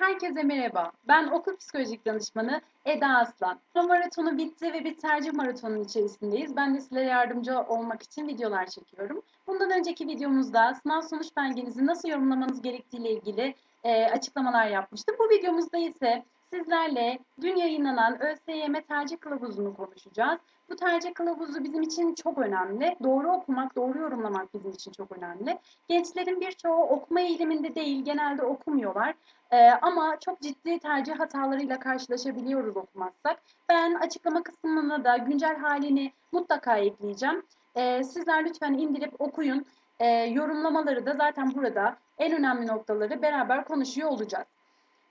herkese merhaba. Ben okul psikolojik danışmanı Eda Aslan. Maratonu bitti ve bir tercih maratonunun içerisindeyiz. Ben de sizlere yardımcı olmak için videolar çekiyorum. Bundan önceki videomuzda sınav sonuç belgenizi nasıl yorumlamanız gerektiğiyle ilgili e, açıklamalar yapmıştım. Bu videomuzda ise sizlerle dün yayınlanan ÖSYM tercih kılavuzunu konuşacağız. Bu tercih kılavuzu bizim için çok önemli. Doğru okumak, doğru yorumlamak bizim için çok önemli. Gençlerin birçoğu okuma eğiliminde değil, genelde okumuyorlar. Ee, ama çok ciddi tercih hatalarıyla karşılaşabiliyoruz okumazsak. Ben açıklama kısmına da güncel halini mutlaka ekleyeceğim. Ee, sizler lütfen indirip okuyun. Ee, yorumlamaları da zaten burada en önemli noktaları beraber konuşuyor olacağız.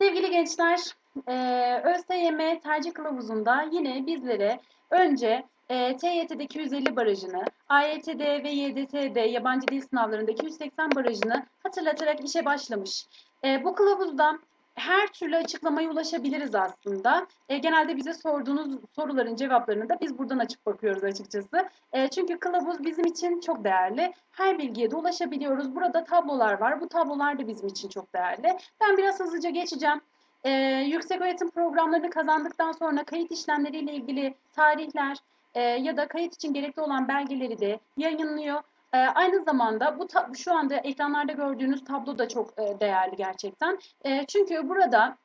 Sevgili gençler, e, ÖSYM tercih kılavuzunda yine bizlere önce e, TYT'de 250 barajını, AYT'de ve YDT'de yabancı dil sınavlarında 280 barajını hatırlatarak işe başlamış. E, bu kılavuzda her türlü açıklamaya ulaşabiliriz aslında. E, genelde bize sorduğunuz soruların cevaplarını da biz buradan açıp bakıyoruz açıkçası. E, çünkü kılavuz bizim için çok değerli. Her bilgiye de ulaşabiliyoruz. Burada tablolar var. Bu tablolar da bizim için çok değerli. Ben biraz hızlıca geçeceğim. E, yüksek öğretim programlarını kazandıktan sonra kayıt işlemleriyle ilgili tarihler e, ya da kayıt için gerekli olan belgeleri de yayınlıyor. E, aynı zamanda bu şu anda ekranlarda gördüğünüz tablo da çok e, değerli gerçekten. E, çünkü burada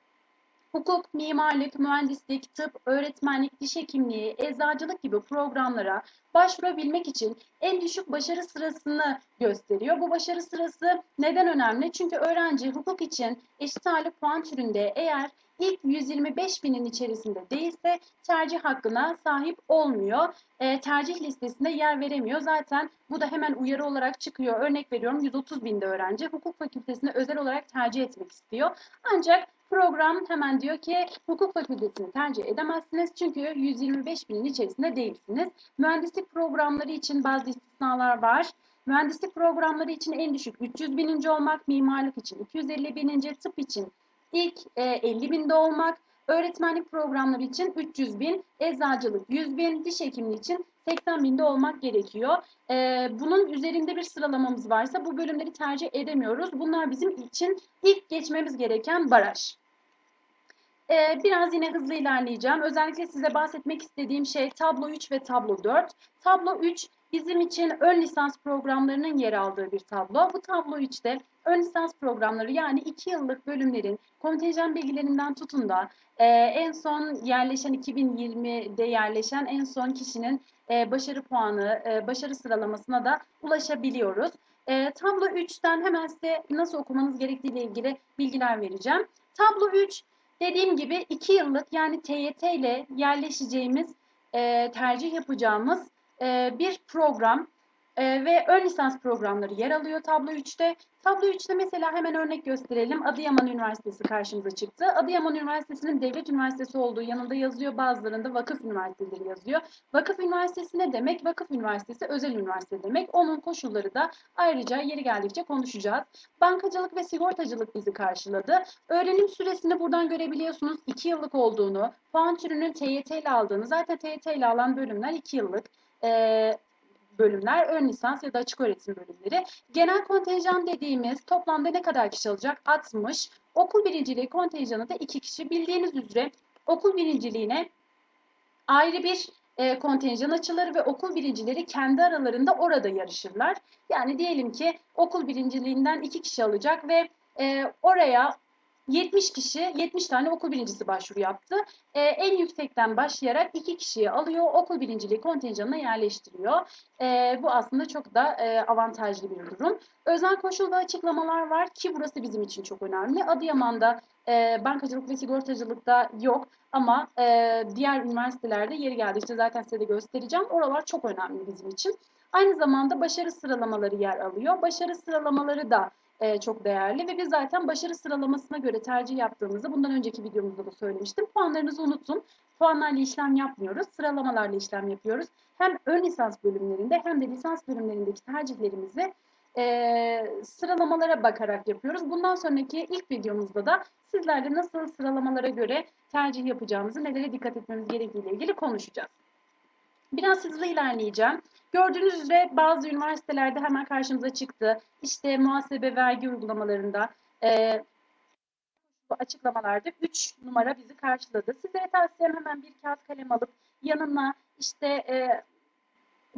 hukuk, mimarlık, mühendislik, tıp, öğretmenlik, diş hekimliği, eczacılık gibi programlara başvurabilmek için en düşük başarı sırasını gösteriyor. Bu başarı sırası neden önemli? Çünkü öğrenci hukuk için eşit ağırlık puan türünde eğer ilk 125 binin içerisinde değilse tercih hakkına sahip olmuyor. E, tercih listesinde yer veremiyor. Zaten bu da hemen uyarı olarak çıkıyor. Örnek veriyorum 130 binde öğrenci hukuk fakültesine özel olarak tercih etmek istiyor. Ancak program hemen diyor ki hukuk fakültesini tercih edemezsiniz çünkü 125 binin içerisinde değilsiniz. Mühendislik programları için bazı istisnalar var. Mühendislik programları için en düşük 300 bininci olmak, mimarlık için 250 bininci, tıp için ilk e, 50 binde olmak, öğretmenlik programları için 300 bin, eczacılık 100 bin, diş hekimliği için 80 binde olmak gerekiyor. E, bunun üzerinde bir sıralamamız varsa bu bölümleri tercih edemiyoruz. Bunlar bizim için ilk geçmemiz gereken baraj. Ee, biraz yine hızlı ilerleyeceğim. Özellikle size bahsetmek istediğim şey tablo 3 ve tablo 4. Tablo 3 bizim için ön lisans programlarının yer aldığı bir tablo. Bu tablo 3'te ön lisans programları yani 2 yıllık bölümlerin kontenjan bilgilerinden tutun da e, en son yerleşen 2020'de yerleşen en son kişinin e, başarı puanı, e, başarı sıralamasına da ulaşabiliyoruz. E, tablo 3'ten hemen size nasıl okumanız gerektiği ile ilgili bilgiler vereceğim. Tablo 3 Dediğim gibi 2 yıllık yani TYT ile yerleşeceğimiz, e, tercih yapacağımız e, bir program e, ve ön lisans programları yer alıyor tablo 3'te. Tablo 3'te mesela hemen örnek gösterelim. Adıyaman Üniversitesi karşımıza çıktı. Adıyaman Üniversitesi'nin devlet üniversitesi olduğu yanında yazıyor. Bazılarında vakıf üniversiteleri yazıyor. Vakıf üniversitesi ne demek? Vakıf üniversitesi özel üniversite demek. Onun koşulları da ayrıca yeri geldikçe konuşacağız. Bankacılık ve sigortacılık bizi karşıladı. Öğrenim süresini buradan görebiliyorsunuz. 2 yıllık olduğunu, puan türünün TYT ile aldığını, zaten TYT ile alan bölümler 2 yıllık. Ee, bölümler ön lisans ya da açık öğretim bölümleri. Genel kontenjan dediğimiz toplamda ne kadar kişi alacak? 60. Okul birinciliği kontenjanı da 2 kişi. Bildiğiniz üzere okul birinciliğine ayrı bir e, kontenjan açılır ve okul birincileri kendi aralarında orada yarışırlar. Yani diyelim ki okul birinciliğinden 2 kişi alacak ve e, oraya 70 kişi, 70 tane okul birincisi başvuru yaptı. Ee, en yüksekten başlayarak iki kişiyi alıyor, okul birinciliği kontenjanına yerleştiriyor. Ee, bu aslında çok da e, avantajlı bir durum. Özel koşul ve açıklamalar var ki burası bizim için çok önemli. Adıyaman'da e, bankacılık ve sigortacılıkta yok ama e, diğer üniversitelerde yeri geldi. İşte zaten size de göstereceğim. Oralar çok önemli bizim için. Aynı zamanda başarı sıralamaları yer alıyor. Başarı sıralamaları da e, çok değerli ve biz zaten başarı sıralamasına göre tercih yaptığımızda bundan önceki videomuzda da söylemiştim. Puanlarınızı unutun. Puanlarla işlem yapmıyoruz. Sıralamalarla işlem yapıyoruz. Hem ön lisans bölümlerinde hem de lisans bölümlerindeki tercihlerimizi e, sıralamalara bakarak yapıyoruz. Bundan sonraki ilk videomuzda da sizlerle nasıl sıralamalara göre tercih yapacağımızı, nelere dikkat etmemiz gerektiğiyle ilgili konuşacağız. Biraz hızlı ilerleyeceğim. Gördüğünüz üzere bazı üniversitelerde hemen karşımıza çıktı. İşte muhasebe vergi uygulamalarında e, açıklamalarda 3 numara bizi karşıladı. Sizlere tavsiyem hemen bir kağıt kalem alıp yanına işte e,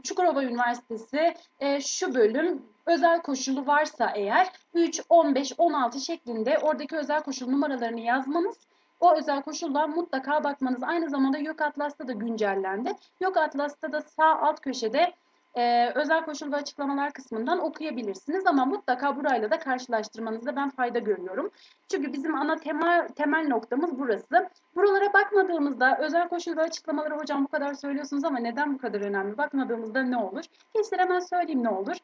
Çukurova Üniversitesi e, şu bölüm özel koşulu varsa eğer 3, 15, 16 şeklinde oradaki özel koşul numaralarını yazmanız o özel koşullar mutlaka bakmanız. Aynı zamanda Yok Atlas'ta da güncellendi. Yok Atlas'ta da sağ alt köşede e, özel koşul ve açıklamalar kısmından okuyabilirsiniz. Ama mutlaka burayla da karşılaştırmanızda ben fayda görüyorum. Çünkü bizim ana temel, temel noktamız burası. Buralara bakmadığımızda özel koşul ve açıklamaları hocam bu kadar söylüyorsunuz ama neden bu kadar önemli? Bakmadığımızda ne olur? Gençler hemen söyleyeyim ne olur.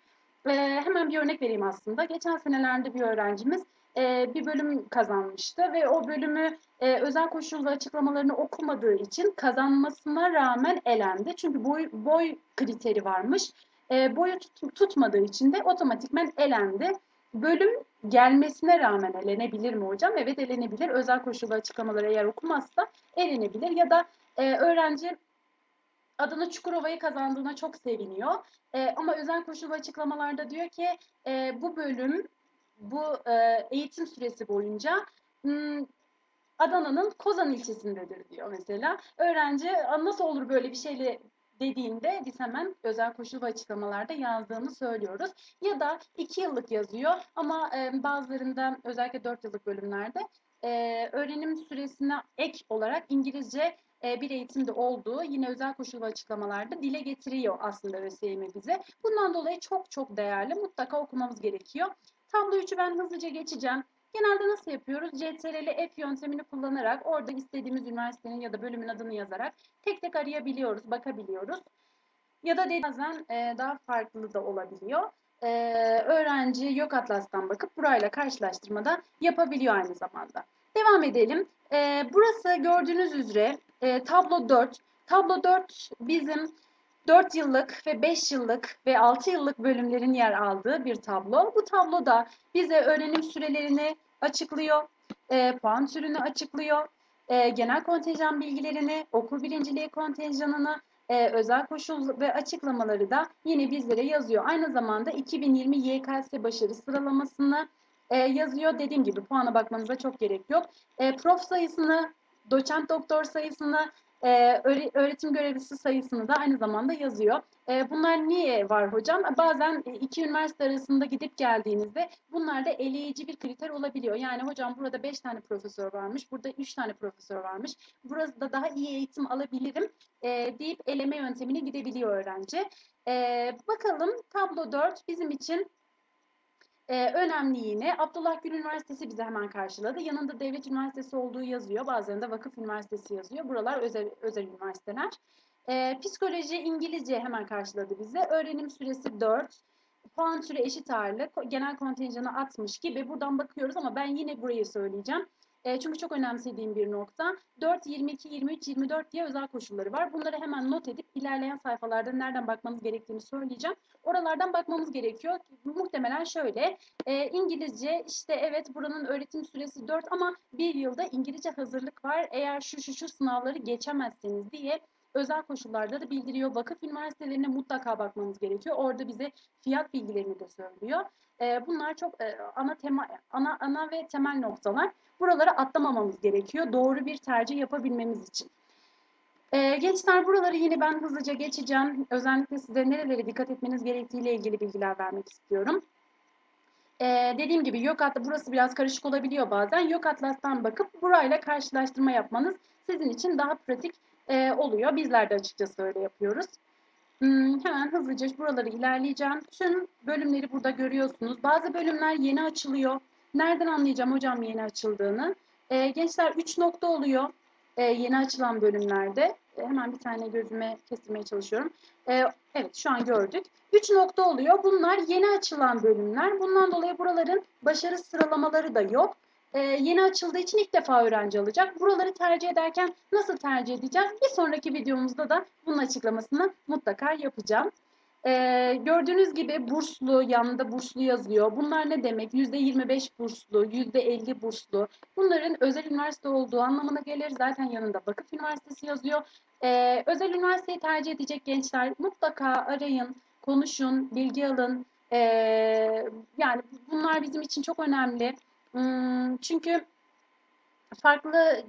E, hemen bir örnek vereyim aslında. Geçen senelerde bir öğrencimiz e, bir bölüm kazanmıştı ve o bölümü e, özel koşul ve açıklamalarını okumadığı için kazanmasına rağmen elendi. Çünkü boy, boy kriteri varmış. E, boyu tut, tutmadığı için de otomatikmen elendi. Bölüm gelmesine rağmen elenebilir mi hocam? Evet elenebilir. Özel koşul ve açıklamaları eğer okumazsa elenebilir. Ya da e, öğrenci Adana Çukurova'yı kazandığına çok seviniyor. E, ama özel koşul ve açıklamalarda diyor ki e, bu bölüm bu e, eğitim süresi boyunca hmm, Adana'nın Kozan ilçesindedir diyor mesela. Öğrenci nasıl olur böyle bir şeyle dediğinde biz hemen özel koşul ve açıklamalarda yazdığını söylüyoruz. Ya da iki yıllık yazıyor ama e, bazılarında özellikle dört yıllık bölümlerde e, öğrenim süresine ek olarak İngilizce e, bir eğitimde olduğu yine özel koşul ve açıklamalarda dile getiriyor aslında ÖSYM bize. Bundan dolayı çok çok değerli. Mutlaka okumamız gerekiyor. Tablo 3'ü ben hızlıca geçeceğim. Genelde nasıl yapıyoruz? CTRL F yöntemini kullanarak orada istediğimiz üniversitenin ya da bölümün adını yazarak tek tek arayabiliyoruz, bakabiliyoruz. Ya da bazen e, daha farklı da olabiliyor. E, öğrenci yok atlastan bakıp burayla karşılaştırmada yapabiliyor aynı zamanda. Devam edelim. E, burası gördüğünüz üzere tablo 4. Tablo 4 bizim 4 yıllık ve 5 yıllık ve 6 yıllık bölümlerin yer aldığı bir tablo. Bu tabloda bize öğrenim sürelerini açıklıyor, e, puan türünü açıklıyor, e, genel kontenjan bilgilerini, okul birinciliği kontenjanını, e, özel koşul ve açıklamaları da yine bizlere yazıyor. Aynı zamanda 2020 YKS başarı sıralamasını e, yazıyor. Dediğim gibi puana bakmanıza çok gerek yok. E, prof sayısını, doçent doktor sayısını, e, öğretim görevlisi sayısını da aynı zamanda yazıyor. E, bunlar niye var hocam? Bazen iki üniversite arasında gidip geldiğinizde bunlar da eleyici bir kriter olabiliyor. Yani hocam burada 5 tane profesör varmış, burada 3 tane profesör varmış. Burası da daha iyi eğitim alabilirim e, deyip eleme yöntemine gidebiliyor öğrenci. E, bakalım tablo 4 bizim için ee, önemli yine. Abdullah Gül Üniversitesi bize hemen karşıladı. Yanında devlet üniversitesi olduğu yazıyor. Bazen de vakıf üniversitesi yazıyor. Buralar özel, özel üniversiteler. Ee, psikoloji, İngilizce hemen karşıladı bize. Öğrenim süresi 4. Puan türü eşit ağırlık. Genel kontenjanı 60 gibi. Buradan bakıyoruz ama ben yine burayı söyleyeceğim. E, çünkü çok önemsediğim bir nokta. 4, 22, 23, 24 diye özel koşulları var. Bunları hemen not edip ilerleyen sayfalarda nereden bakmanız gerektiğini söyleyeceğim. Oralardan bakmamız gerekiyor. Muhtemelen şöyle. E, İngilizce işte evet buranın öğretim süresi 4 ama bir yılda İngilizce hazırlık var. Eğer şu şu şu sınavları geçemezseniz diye özel koşullarda da bildiriyor. Vakıf üniversitelerine mutlaka bakmanız gerekiyor. Orada bize fiyat bilgilerini de söylüyor. E, bunlar çok e, ana tema ana ana ve temel noktalar. Buraları atlamamamız gerekiyor. Doğru bir tercih yapabilmemiz için. Ee, gençler buraları yine ben hızlıca geçeceğim. Özellikle size nerelere dikkat etmeniz gerektiğiyle ilgili bilgiler vermek istiyorum. Ee, dediğim gibi yok atla burası biraz karışık olabiliyor bazen. Yok atlastan bakıp burayla karşılaştırma yapmanız sizin için daha pratik e, oluyor. Bizler de açıkçası öyle yapıyoruz. Hmm, hemen hızlıca buraları ilerleyeceğim. Tüm bölümleri burada görüyorsunuz. Bazı bölümler yeni açılıyor. Nereden anlayacağım hocam yeni açıldığını? E, gençler 3 nokta oluyor e, yeni açılan bölümlerde. E, hemen bir tane gözüme kestirmeye çalışıyorum. E, evet şu an gördük. 3 nokta oluyor. Bunlar yeni açılan bölümler. Bundan dolayı buraların başarı sıralamaları da yok. E, yeni açıldığı için ilk defa öğrenci alacak. Buraları tercih ederken nasıl tercih edeceğiz? Bir sonraki videomuzda da bunun açıklamasını mutlaka yapacağım. Ee, gördüğünüz gibi burslu, yanında burslu yazıyor. Bunlar ne demek? %25 burslu, %50 burslu. Bunların özel üniversite olduğu anlamına gelir. Zaten yanında vakıf üniversitesi yazıyor. Ee, özel üniversiteyi tercih edecek gençler mutlaka arayın, konuşun, bilgi alın. Ee, yani bunlar bizim için çok önemli. Imm, çünkü farklı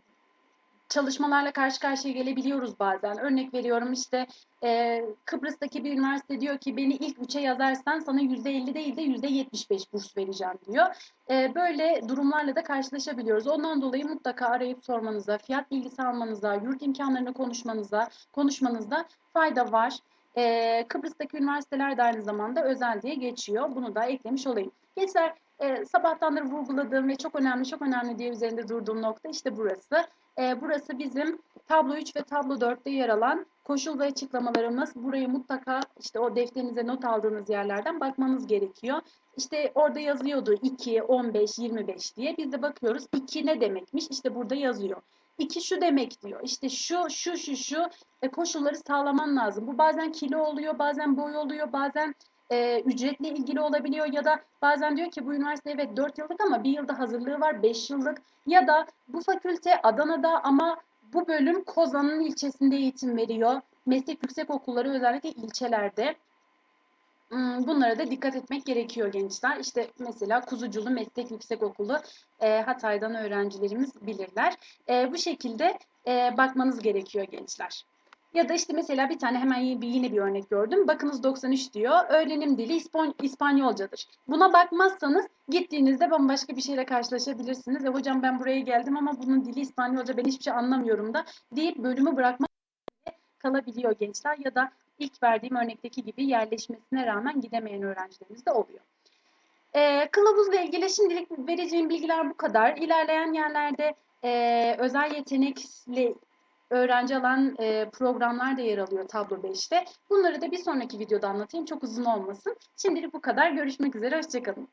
çalışmalarla karşı karşıya gelebiliyoruz bazen. Örnek veriyorum, işte, eee, Kıbrıs'taki bir üniversite diyor ki beni ilk 3'e yazarsan sana %50 değil de %75 burs vereceğim diyor. Eee, böyle durumlarla da karşılaşabiliyoruz. Ondan dolayı mutlaka arayıp sormanıza, fiyat bilgisi almanıza, yurt imkânlarını konuşmanıza konuşmanızda fayda var. Eee, Kıbrıs'taki üniversiteler de aynı zamanda özel diye geçiyor. Bunu da eklemiş olayım. Gençler, eee, sabahtandır vurguladığım ve çok önemli, çok önemli diye üzerinde durduğum nokta işte burası. Eee, burası bizim tablo 3 ve tablo 4'te yer alan koşul ve açıklamalarımız. Burayı mutlaka işte o defterinize not aldığınız yerlerden bakmanız gerekiyor. İşte orada yazıyordu 2, 15, 25 diye. Biz de bakıyoruz 2 ne demekmiş? İşte burada yazıyor. 2 şu demek diyor. İşte şu, şu, şu, şu e, koşulları sağlaman lazım. Bu bazen kilo oluyor, bazen boy oluyor, bazen e, ücretle ilgili olabiliyor ya da bazen diyor ki bu üniversite evet 4 yıllık ama 1 yılda hazırlığı var 5 yıllık ya da bu fakülte Adana'da ama bu bölüm Kozan'ın ilçesinde eğitim veriyor. Meslek yüksek okulları özellikle ilçelerde. Imm, bunlara da dikkat etmek gerekiyor gençler. İşte mesela Kuzuculu Meslek Yüksekokulu, eee, Hatay'dan öğrencilerimiz bilirler. Eee, bu şekilde, eee, bakmanız gerekiyor gençler. Ya da işte mesela bir tane hemen bir yine bir örnek gördüm. Bakınız 93 diyor. Öğrenim dili İspon İspanyolcadır. Buna bakmazsanız gittiğinizde bambaşka bir şeyle karşılaşabilirsiniz. "E, hocam ben buraya geldim ama bunun dili İspanyolca, ben hiçbir şey anlamıyorum." da deyip bölümü bırakmak kalabiliyor gençler ya da ilk verdiğim örnekteki gibi yerleşmesine rağmen gidemeyen öğrencilerimiz de oluyor. Eee, kılavuzla ilgili şimdilik vereceğim bilgiler bu kadar. İlerleyen yerlerde, eee, özel yetenekli öğrenci alan, eee, programlar da yer alıyor tablo 5'te. Bunları da bir sonraki videoda anlatayım, çok uzun olmasın. Şimdilik bu kadar. Görüşmek üzere, hoşça kalın.